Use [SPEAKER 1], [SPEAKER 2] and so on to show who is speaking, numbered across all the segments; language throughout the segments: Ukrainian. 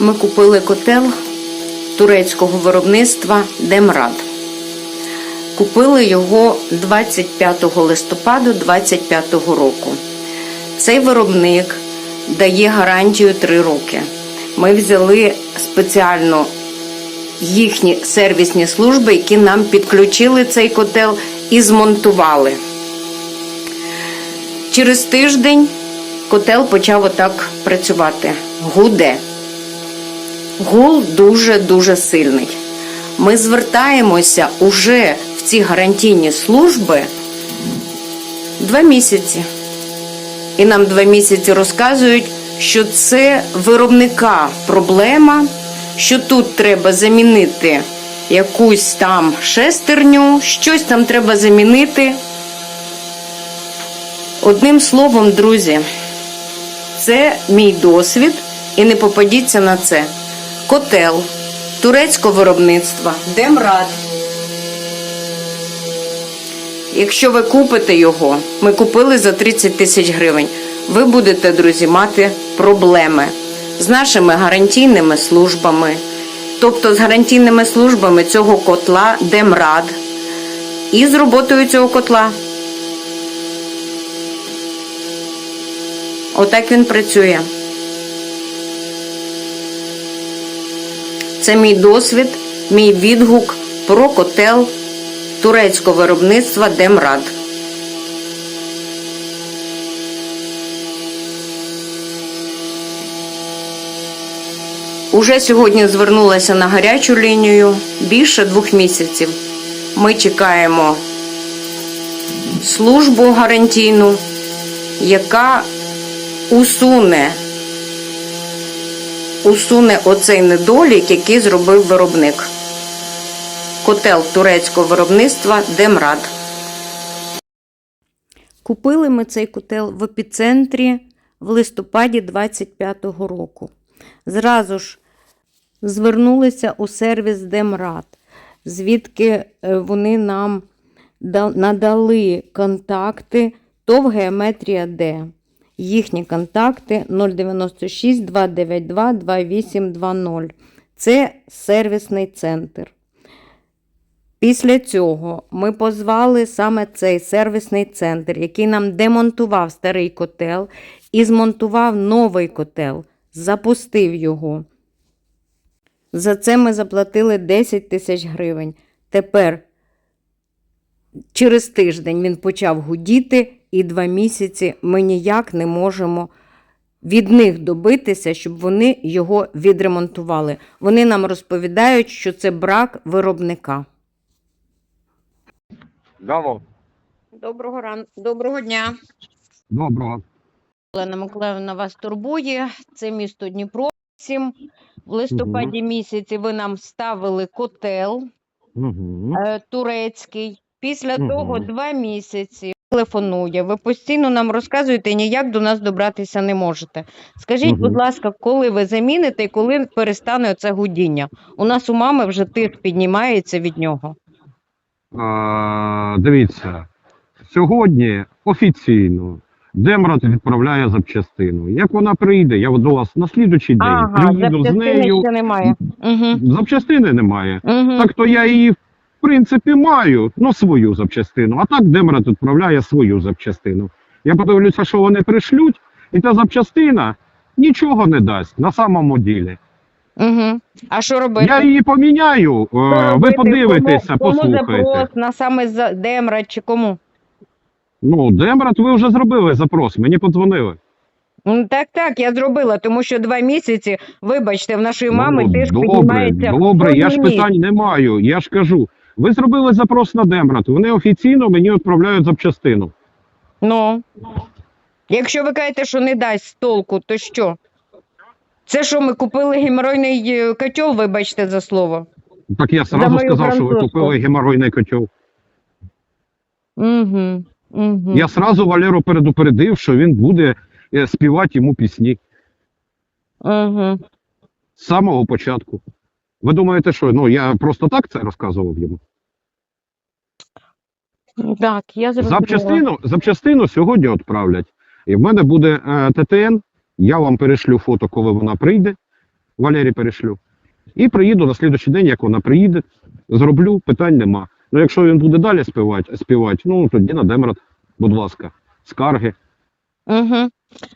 [SPEAKER 1] Ми купили котел турецького виробництва Демрад. Купили його 25 листопада 25 року. Цей виробник дає гарантію 3 роки. Ми взяли спеціально їхні сервісні служби, які нам підключили цей котел і змонтували. Через тиждень котел почав отак працювати. Гуде. Гул дуже-дуже сильний. Ми звертаємося уже в ці гарантійні служби два місяці. І нам два місяці розказують, що це виробника проблема, що тут треба замінити якусь там шестерню, щось там треба замінити. Одним словом, друзі, це мій досвід, і не попадіться на це. Котел турецького виробництва, Демрад. Якщо ви купите його, ми купили за 30 тисяч гривень, ви будете, друзі, мати проблеми з нашими гарантійними службами, тобто з гарантійними службами цього котла Демрад і з роботою цього котла. Отак він працює. Це мій досвід, мій відгук про котел турецького виробництва Демрад. Уже сьогодні звернулася на гарячу лінію більше двох місяців. Ми чекаємо службу гарантійну, яка усуне, усуне оцей недолік, який зробив виробник. Котел турецького виробництва Демрад. Купили ми цей котел в епіцентрі в листопаді 25-го року. Зразу ж звернулися у сервіс Демрад, звідки е, вони нам надали контакти ТОВ Геометрія Д. Їхні контакти 096 292 2820. Це сервісний центр. Після цього ми позвали саме цей сервісний центр, який нам демонтував старий котел і змонтував новий котел, запустив його. За це ми заплатили 10 тисяч гривень. Тепер через тиждень він почав гудіти, і два місяці ми ніяк не можемо від них добитися, щоб вони його відремонтували. Вони нам розповідають, що це брак виробника.
[SPEAKER 2] Алло,
[SPEAKER 1] Доброго ран... Доброго дня.
[SPEAKER 2] доброго.
[SPEAKER 1] Олена Миколаївна вас турбує. Це місто Дніпро. 7. В листопаді місяці ви нам ставили котел
[SPEAKER 2] Угу.
[SPEAKER 1] турецький. Після
[SPEAKER 2] Мгм.
[SPEAKER 1] того два місяці телефонує. Ви постійно нам розказуєте, ніяк до нас добратися не можете. Скажіть,
[SPEAKER 2] Мгм.
[SPEAKER 1] будь ласка, коли ви заміните і коли перестане оце гудіння? У нас у мами вже тиск піднімається від нього.
[SPEAKER 2] А, дивіться, сьогодні офіційно Демрат відправляє запчастину. Як вона прийде, я до вас на слідучий день
[SPEAKER 1] Ага,
[SPEAKER 2] приїду з
[SPEAKER 1] запчастини
[SPEAKER 2] нею.
[SPEAKER 1] ще немає. Угу.
[SPEAKER 2] Запчастини немає.
[SPEAKER 1] Угу.
[SPEAKER 2] Так то я її, в принципі, маю, ну свою запчастину. А так Демрат відправляє свою запчастину. Я подивлюся, що вони пришлють, і та запчастина нічого не дасть на самому ділі.
[SPEAKER 1] Угу. А що робити?
[SPEAKER 2] Я її поміняю, е,
[SPEAKER 1] Що
[SPEAKER 2] ви
[SPEAKER 1] робити?
[SPEAKER 2] подивитеся,
[SPEAKER 1] кому, Кому
[SPEAKER 2] послухайте.
[SPEAKER 1] запрос на саме за Демра чи кому?
[SPEAKER 2] Ну, Демрат, ви вже зробили запрос, мені подзвонили.
[SPEAKER 1] Ну, Так, так, я зробила, тому що два місяці, вибачте, в нашої мами
[SPEAKER 2] ну,
[SPEAKER 1] теж
[SPEAKER 2] добре,
[SPEAKER 1] піднімається.
[SPEAKER 2] добре, я ж
[SPEAKER 1] кожен місяць.
[SPEAKER 2] питань не маю. Я ж кажу, ви зробили запрос на Демрат, вони офіційно мені відправляють запчастину.
[SPEAKER 1] Ну. Якщо ви кажете, що не дасть толку, то що? Це що, ми купили геморройний е, котел, вибачте за слово.
[SPEAKER 2] Так я сразу сказав, що ви купили геморройний котел.
[SPEAKER 1] Угу. Угу.
[SPEAKER 2] Я сразу Валеру предупредив, що він буде е, співати йому пісні
[SPEAKER 1] Угу.
[SPEAKER 2] з самого початку. Ви думаєте, що ну я просто так це розказував йому?
[SPEAKER 1] Так, я зрозуміла.
[SPEAKER 2] Запчастину, запчастину сьогодні відправлять. І в мене буде е, ТТН. Я вам перешлю фото, коли вона прийде. Валері перешлю. І приїду на слідуючий день, як вона приїде, зроблю, питань нема. Ну якщо він буде далі співати, співати ну тоді на Демрат, будь ласка, скарги.
[SPEAKER 3] Угу.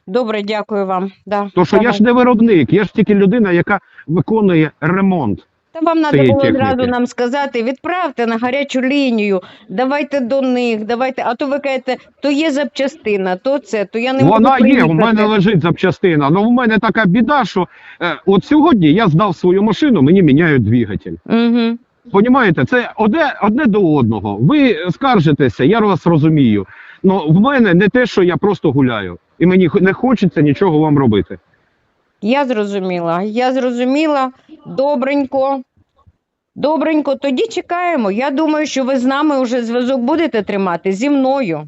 [SPEAKER 3] Добре, дякую вам. Да.
[SPEAKER 2] То що я ж не виробник, я ж тільки людина, яка виконує ремонт.
[SPEAKER 3] Та вам треба було
[SPEAKER 2] техніки.
[SPEAKER 3] зразу нам сказати, відправте на гарячу лінію, давайте до них, давайте. А то ви кажете, то є запчастина, то це, то я не
[SPEAKER 2] Вона є, у мене лежить запчастина. але в мене така біда, що е, от сьогодні я здав свою машину, мені міняють двигатель.
[SPEAKER 3] Угу.
[SPEAKER 2] Понімаєте, це одне, одне до одного. Ви скаржитеся, я вас розумію. Ну в мене не те, що я просто гуляю, і мені не хочеться нічого вам робити.
[SPEAKER 3] Я зрозуміла, я зрозуміла. Добренько. Добренько, тоді чекаємо. Я думаю, що ви з нами вже зв'язок будете тримати зі мною.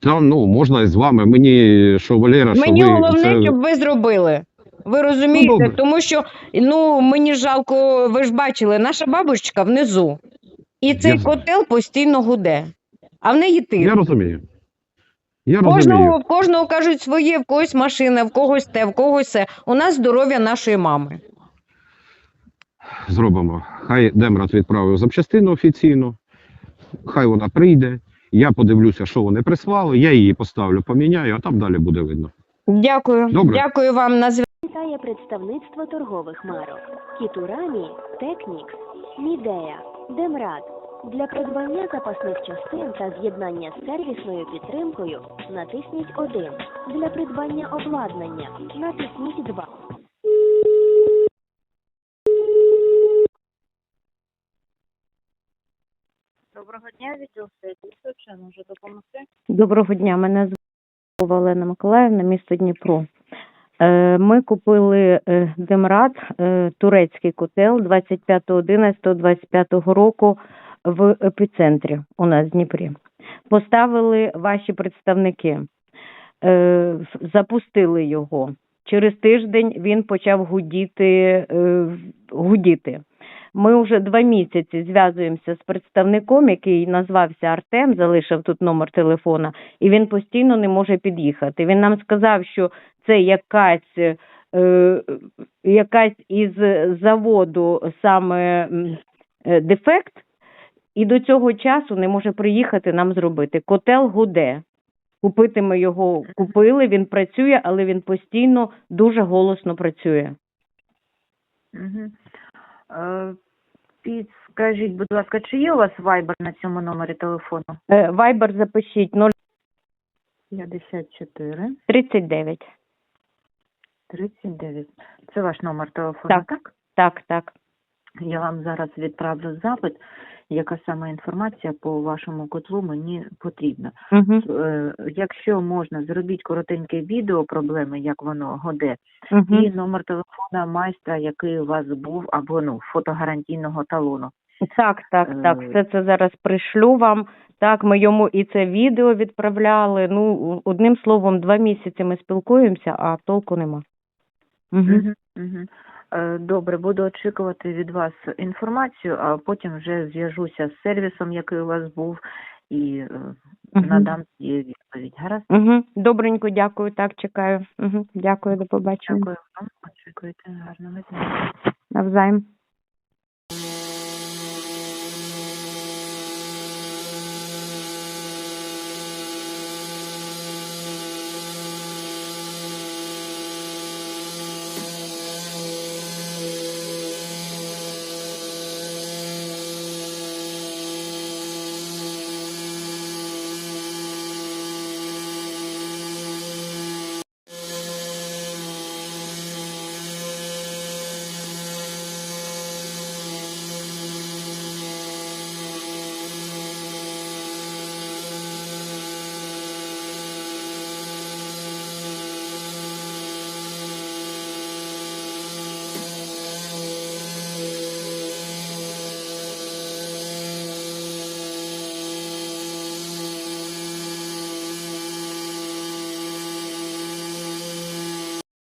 [SPEAKER 2] Та ну можна і з вами. Мені що Валера, що
[SPEAKER 3] Мені
[SPEAKER 2] ви
[SPEAKER 3] головне,
[SPEAKER 2] це...
[SPEAKER 3] щоб ви зробили. Ви розумієте,
[SPEAKER 2] добре.
[SPEAKER 3] тому що ну мені жалко, ви ж бачили, наша бабушка внизу, і цей
[SPEAKER 2] Я-
[SPEAKER 3] котел постійно гуде. А в неї тиск.
[SPEAKER 2] я розумію. Я розумію.
[SPEAKER 3] Кожного, в кожного кажуть своє, в когось машина, в когось те, в когось це. У нас здоров'я нашої мами.
[SPEAKER 2] Зробимо. Хай Демрат відправив запчастину офіційно, хай вона прийде. Я подивлюся, що вони прислали, я її поставлю, поміняю, а там далі буде видно.
[SPEAKER 3] Дякую.
[SPEAKER 2] Добре.
[SPEAKER 3] Дякую вам на зв'язку.
[SPEAKER 4] Вітає представництво торгових марок Кітурамі, Технікс, Мідея, Демрад. Для придбання запасних частин та з'єднання з сервісною підтримкою натисніть 1. Для придбання обладнання натисніть 2.
[SPEAKER 5] Доброго дня, відділ сервісу. Чи можу допомогти?
[SPEAKER 1] Доброго дня, мене звати Олена Миколаївна, місто Дніпро. Е, Ми купили е, Демрат, е, турецький котел 25.11.25 року в епіцентрі у нас в Дніпрі. Поставили ваші представники, Е, запустили його. Через тиждень він почав гудіти, е, гудіти. Ми вже два місяці зв'язуємося з представником, який назвався Артем, залишив тут номер телефона, і він постійно не може під'їхати. Він нам сказав, що це якась, е, якась із заводу саме е, дефект, і до цього часу не може приїхати нам зробити. Котел гуде. Купити ми його купили, він працює, але він постійно дуже голосно працює.
[SPEAKER 5] Угу. Е, підскажіть, будь ласка, чи є у вас вайбер на цьому номері телефону?
[SPEAKER 1] Вайбер запишіть
[SPEAKER 5] 54
[SPEAKER 1] 039.
[SPEAKER 5] 39. Це ваш номер телефону,
[SPEAKER 1] Так.
[SPEAKER 5] так?
[SPEAKER 1] Так, так.
[SPEAKER 5] Я вам зараз відправлю запит, яка саме інформація по вашому котлу мені потрібна.
[SPEAKER 1] Угу.
[SPEAKER 5] Якщо можна, зробіть коротеньке відео проблеми, як воно годе,
[SPEAKER 1] Угу.
[SPEAKER 5] і номер телефона майстра, який у вас був, або ну фотогарантійного талону.
[SPEAKER 1] Так, так, так.
[SPEAKER 5] Е,
[SPEAKER 1] Все це зараз пришлю вам. Так, ми йому і це відео відправляли. Ну, одним словом, два місяці ми спілкуємося, а толку нема. Угу.
[SPEAKER 5] Е, Добре, буду очікувати від вас інформацію, а потім вже зв'яжуся з сервісом, який у вас був, і
[SPEAKER 1] угу.
[SPEAKER 5] Надам її відповідь. Гаразд?
[SPEAKER 1] Угу. Добренько, дякую, так, чекаю. Угу. Дякую, до побачення.
[SPEAKER 5] Дякую вам. Очікуйте гарного дня.
[SPEAKER 1] Навзаєм.